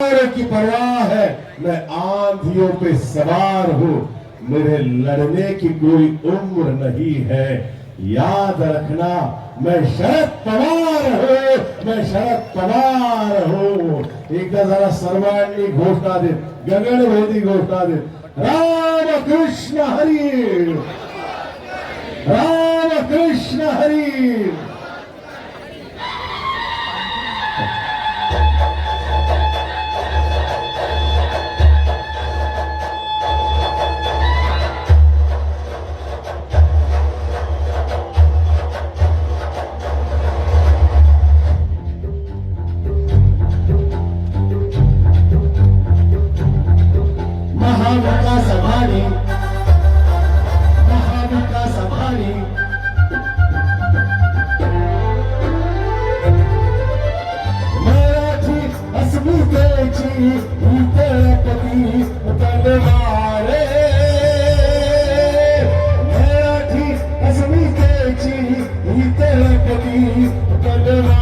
प्यार की परवाह है मैं आंधियों पे सवार हूँ। मेरे लड़ने की कोई उम्र नहीं है। याद रखना मैं शरद पवार हूँ मैं शरद पवार हूँ। एकदा जरा सर्वांनी घोषणा दे गगनभेदी घोषणा दे। राम कृष्ण हरी। राम कृष्ण हरी। পেয়েছি ভূতে কবি তলোয়ারে মেরা ঠিক আসমি পেয়েছি ভূতে কবি তলোয়ারে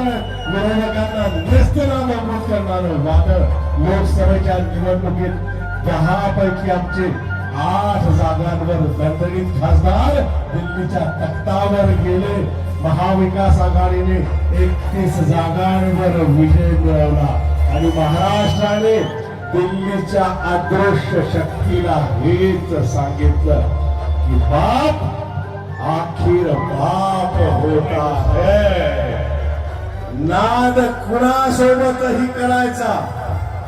वादळ विरोधकांना नेस्तनाबूत करणारं वादळ लोकसभेच्या निवडणुकीत दहा पैकी आमचे आठ जागांवर दणदणीत खासदार दिल्लीच्या तख्तावर गेले. महाविकास आघाडीने एकतीस जागांवर विजय मिळवला. आणि महाराष्ट्राने दिल्लीच्या अदृश्य शक्तीला हेच सांगितलं की बाप आखिर बाप होता है. नाद कुणासोबतही करायचा.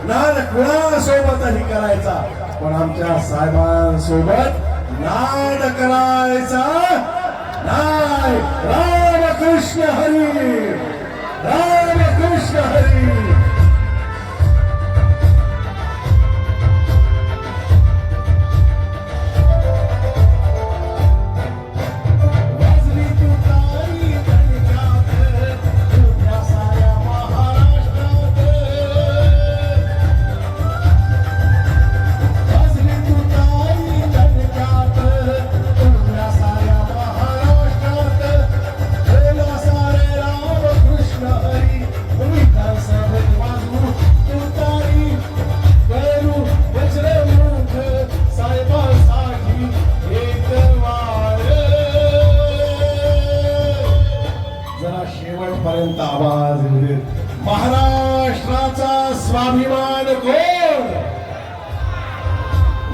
नाद कुणासोबतही करायचा. पण आमच्या साहेबांसोबत नाद करायचा. नाही रामकृष्ण हरी. रामकृष्ण हरी. स्वाभिमान कोण?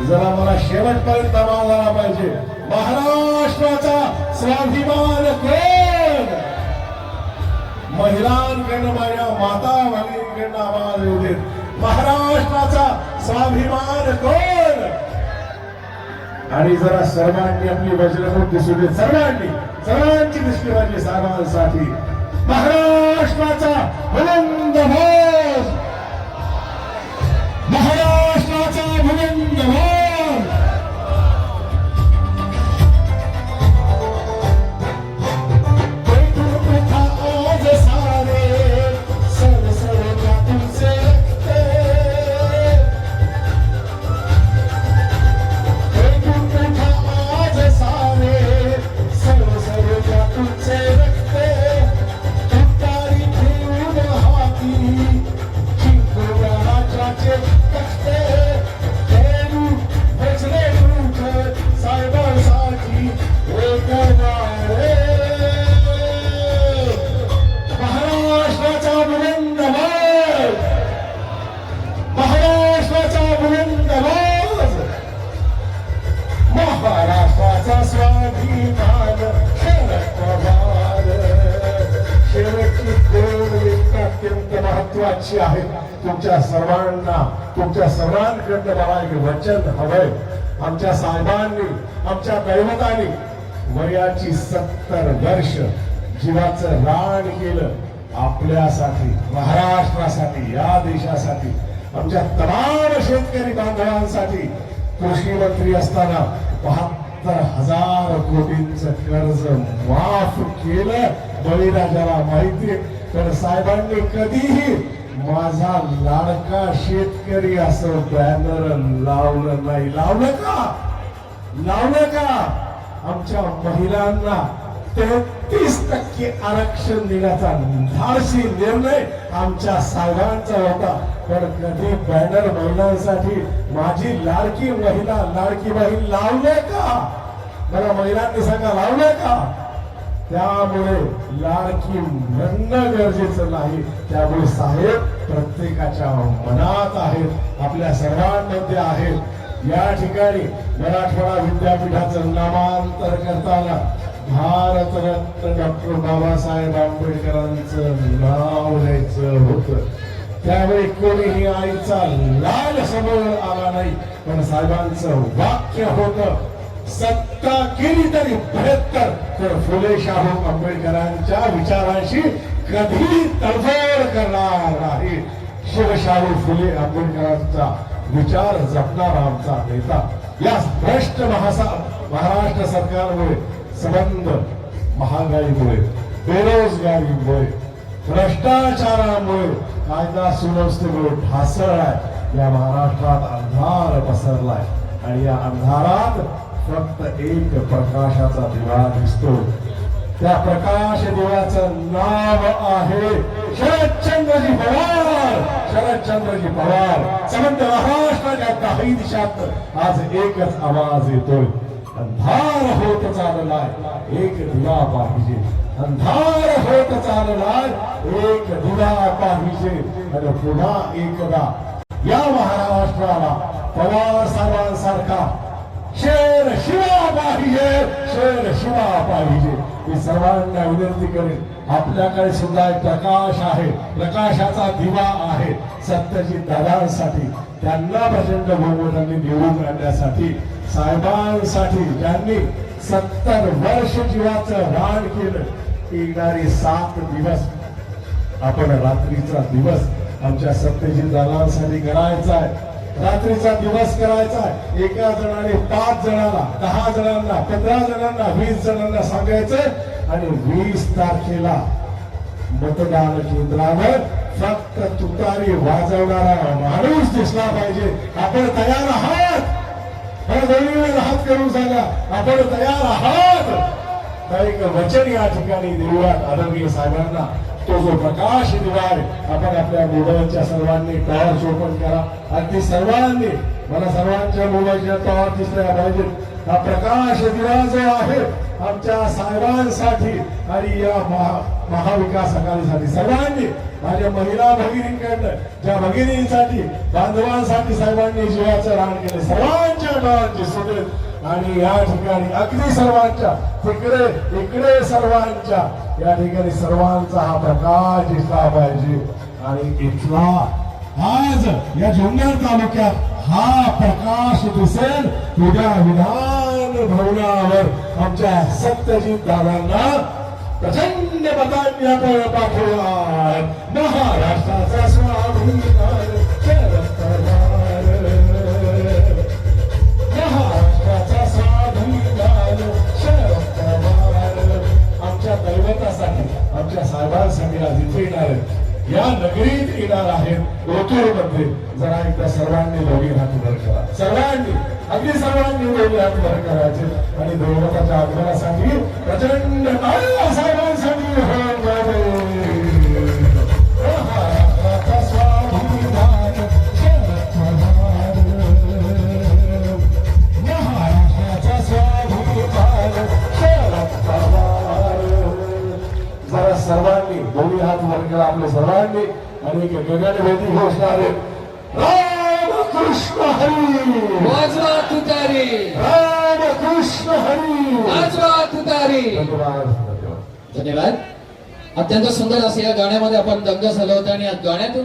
जरा मला शेवटपर्यंत आवाज झाला पाहिजे. महाराष्ट्राचा स्वाभिमान कोण? महिलांकडनं माझ्या माता भगिनींकडनं आवाज येऊ देत. महाराष्ट्राचा स्वाभिमान कोण? आणि जरा सर्वांनी आपली वज्रमुख दिसू देत. सर्वांनी सर्वांची दिसली पाहिजे सर्वांसाठी महाराष्ट्राचा बुलंद तुमच्या सर्वांकडनं मला एक वचन हवंय. आमच्या साहेबांनी आमच्या दैवतानी वयाची सत्तर वर्ष जीवाचं रान केलं आपल्यासाठी महाराष्ट्रासाठी या देशासाठी आमच्या तमाम शेतकरी बांधवांसाठी. कृषी मंत्री असताना बहात्तर हजार कोटींच कर्ज माफ केलं. बळीराजाला माहिती तर साहेबांनी कधीही माझा लाडका शेतकरी असं बॅनर लावलं नाही. लावलं का? लावलं का? आमच्या महिलांना तेहतीस टक्के आरक्षण देण्याचा धाडशी निर्णय आमच्या साहेबांचा होता. पण कधी बॅनर महिलांसाठी माझी लाडकी महिला लाडकी बहीण लावले का? मला महिलांनी सांगा लावले का? त्यामुळे लाडकी म्हणणं गरजेचं नाही. त्यामुळे साहेब प्रत्येकाच्या मनात आहेत आपल्या सर्वांमध्ये आहेत. या ठिकाणी मराठवाडा विद्यापीठाचं नामांतर करताना भारतरत्न डॉक्टर बाबासाहेब आंबेडकरांचं नाव घ्यायचं होतं. त्यावेळी कोणीही आईचा लाल समोर आला नाही पण साहेबांचं वाक्य होतं. सत्ता केली तरी बृहत्तर तर फुले शाहू आंबेडकरांच्या विचारांशी कधी तडजोड करणार नाही. शिवशाहू फुले आंबेडकरांचा विचार जपणारा आमचा नेता. या भ्रष्ट महासा महाराष्ट्र सरकारमुळे संबंध महागाईमुळे बेरोजगारीमुळे भ्रष्टाचारामुळे कायदा सुव्यवस्थेमुळे ढासळलाय. या महाराष्ट्रात अंधार पसरलाय. आणि या अंधारात फक्त एक प्रकाशाचा दिवा दिसतो. त्या प्रकाश दिव्याचं नाव आहे शरदचंद्रजी पवार. शरदचंद्रजी पवार. समंत महाराष्ट्राच्या काही दिशात आज एकच आवाज येतोय. अंधार होत चाललाय एक दिवा पाहिजे. अंधार होत चाललाय एक दिवा पाहिजे. आणि पुन्हा एकदा या महाराष्ट्राला पवार साहेबांसारखा शेर शिवा पाहिजे शेर शिवा पाहिजे. मी सर्वांना विनंती करेन आपल्याकडे सुद्धा एक प्रकाश आहे. प्रकाशाचा दिवा आहे सत्यजित दादांसाठी त्यांना प्रचंड बहुमतांनी निवडून आणण्यासाठी साहेबांसाठी ज्यांनी सत्तर वर्ष जीवाचं रान केलं येणारे सात दिवस आपण रात्रीचा दिवस आमच्या सत्यजित दादांसाठी करायचा आहे. रात्रीचा दिवस करायचा एका जणाने पाच जणांना दहा जणांना पंधरा जणांना वीस जणांना सांगायचं आणि वीस तारखेला मतदान केंद्रावर फक्त तुतारी वाजवणारा माणूस दिसला पाहिजे. आपण तयार आहात. हात करून सांगा. आपण तयार आहात. एक वचन या ठिकाणी देऊयात आदरणीय साहेबांना. तो जो प्रकाश दिवा आपण आपल्या मोबाईलच्या सर्वांनी टॉर्च ओपन करा. अगदी सर्वांनी मला सर्वांच्या मोबाईलच्या टॉर्च दिसल्या पाहिजेत हा प्रकाश दिवा जो आहे आमच्या साहेबांसाठी आणि या महा महाविकास आघाडीसाठी. सर्वांनी माझ्या महिला भगिनींकडनं ज्या भगिनींसाठी बांधवांसाठी साहेबांनी जीवाचं रान केलं सर्वांच्या डोळ्यांची सुटेल. आणि या ठिकाणी अगदी सर्वांच्या तिकडे इकडे सर्वांच्या या ठिकाणी सर्वांचा हा प्रकाश दिसला पाहिजे. आणि इथला आज या जुन्नर तालुक्यात हा प्रकाश दिसेल. उद्या विधान भवनावर आमच्या सत्यजित दादांना प्रचंड मतांनी आपण पाठवला महाराष्ट्राचा स्वाभिमान येणार आहेत. या नगरीत येणार आहेत ओतूरमध्ये जरा एकदा सर्वांनी दोघी हात वर करा. सर्वांनी अगदी सर्वांनी दोघी हात वर करायचे. आणि देवताच्या आगमनासाठी प्रचंड असावा एक गगनभेदी घोषणा आहे. रामकृष्ण हरी. वाजवा तुतारी. रामकृष्ण हरी. वाजवा तुतारी. धन्यवाद धन्यवाद. धन्यवाद. अत्यंत सुंदर असं या गाण्यामध्ये आपण दंग झालो होता आणि या गाण्यातून